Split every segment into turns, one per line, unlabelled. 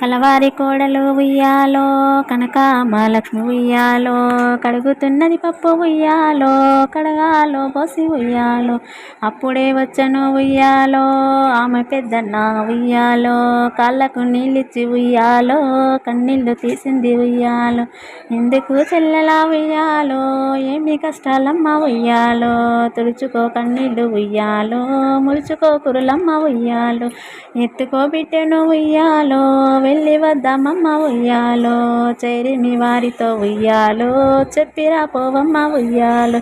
కలవారి కోడలు ఉయ్యాలో కనకామలక్ష్మి ఉయ్యాలో కడుగుతున్నది పప్పు ఉయ్యాలో కడగాలో పోసి ఉయ్యాలో. అప్పుడే వచ్చను ఉయ్యాలో ఆమె పెద్దన్న ఉయ్యాలో కాళ్ళకు నీళ్ళిచ్చి ఉయ్యాలో కన్నీళ్ళు తీసింది ఉయ్యాలో. ఎందుకు చెల్లెలా ఉయ్యాలో ఏమి కష్టాలమ్మ ఉయ్యాలో. తుడుచుకో కన్నీళ్ళు ఉయ్యాలో ముడుచుకో కురులమ్మ ఉయ్యాలో. ఎత్తుకో బిడ్డను ఉయ్యాలో వెళ్ళి వద్దామమ్మ ఉయ్యాలో. చేరిమి వారితో ఉయ్యాలో. చెప్పిరా పోవమ్మ ఉయ్యాలో.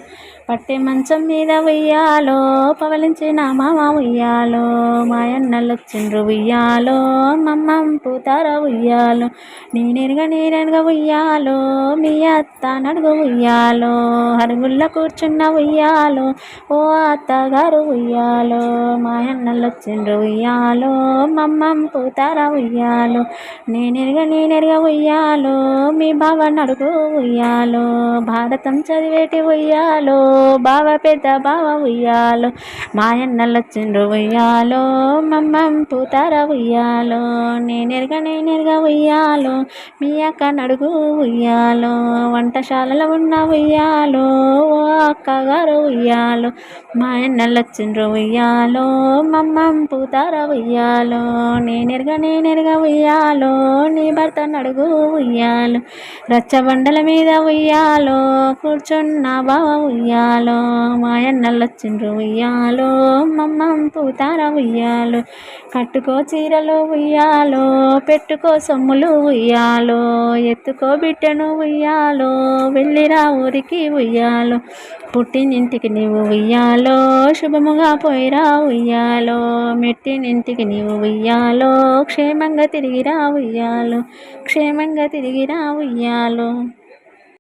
పట్టె మంచం మీద ఉయ్యాలో పవలించిన మామ ఉయ్యాలో మాయన్నలొచ్చిండ్రు ఉయ్యాలో మమ్మం పూతార ఉయ్యాలో నేనెనగ నేనెనగ ఉయ్యాలో మీ అత్త నడుగు ఉయ్యాలో అరుగుల్ల కూర్చున్న ఉయ్యాలో ఓ అత్తగారు ఉయ్యాలో మాయన్నలొచ్చిండ్రు ఉయ్యాలో మమ్మం పూతార ఉయ్యాలో నేనెరగ నేనెరగ ఉయ్యాలో మీ బావ నడుగు ఉయ్యాలో భారతం చదివేటి ఉయ్యాలో బావ పెద్ద బావ ఉయ్యాలో మాయన్నలొచ్చిండ్రు ఉయ్యాలో మమ్మం పూతార ఉయ్యాలో నేనెరగ నేనెరగ ఉయ్యాలో మీ అక్క నడుగు ఉయ్యాలో వంటశాలలో ఉన్న ఉయ్యాలో అక్కగారు ఉయ్యాలో వచ్చిండ్రు ఉయ్యాలో మమ్మం పూతార ఉయ్యాలో నేనెరగ నేనెరగ ఉయ్యాలో నీ భర్త నడుగు ఉయ్యాలో రచ్చబండల మీద ఉయ్యాలో కూర్చున్న బావ ఉయ్యాలో మా అన్నలు వచ్చిండ్రు ఉయ్యాలో మమ్మం పూతార ఉయ్యాలో కట్టుకో చీరలు ఉయ్యాలో పెట్టుకో సొమ్ములు ఉయ్యాలో ఎత్తుకో బిడ్డను ఉయ్యాలో వెళ్ళిరా ఊరికి ఉయ్యాలో పుట్టినింటికి నీవు ఉయ్యాలో శుభముగా పోయిరా ఉయ్యాలో. మెట్టినింటికి నీవు ఉయ్యాలో క్షేమంగా తిరిగిరా ఉయ్యాలో. క్షేమంగా తిరిగిరా ఉయ్యాలో.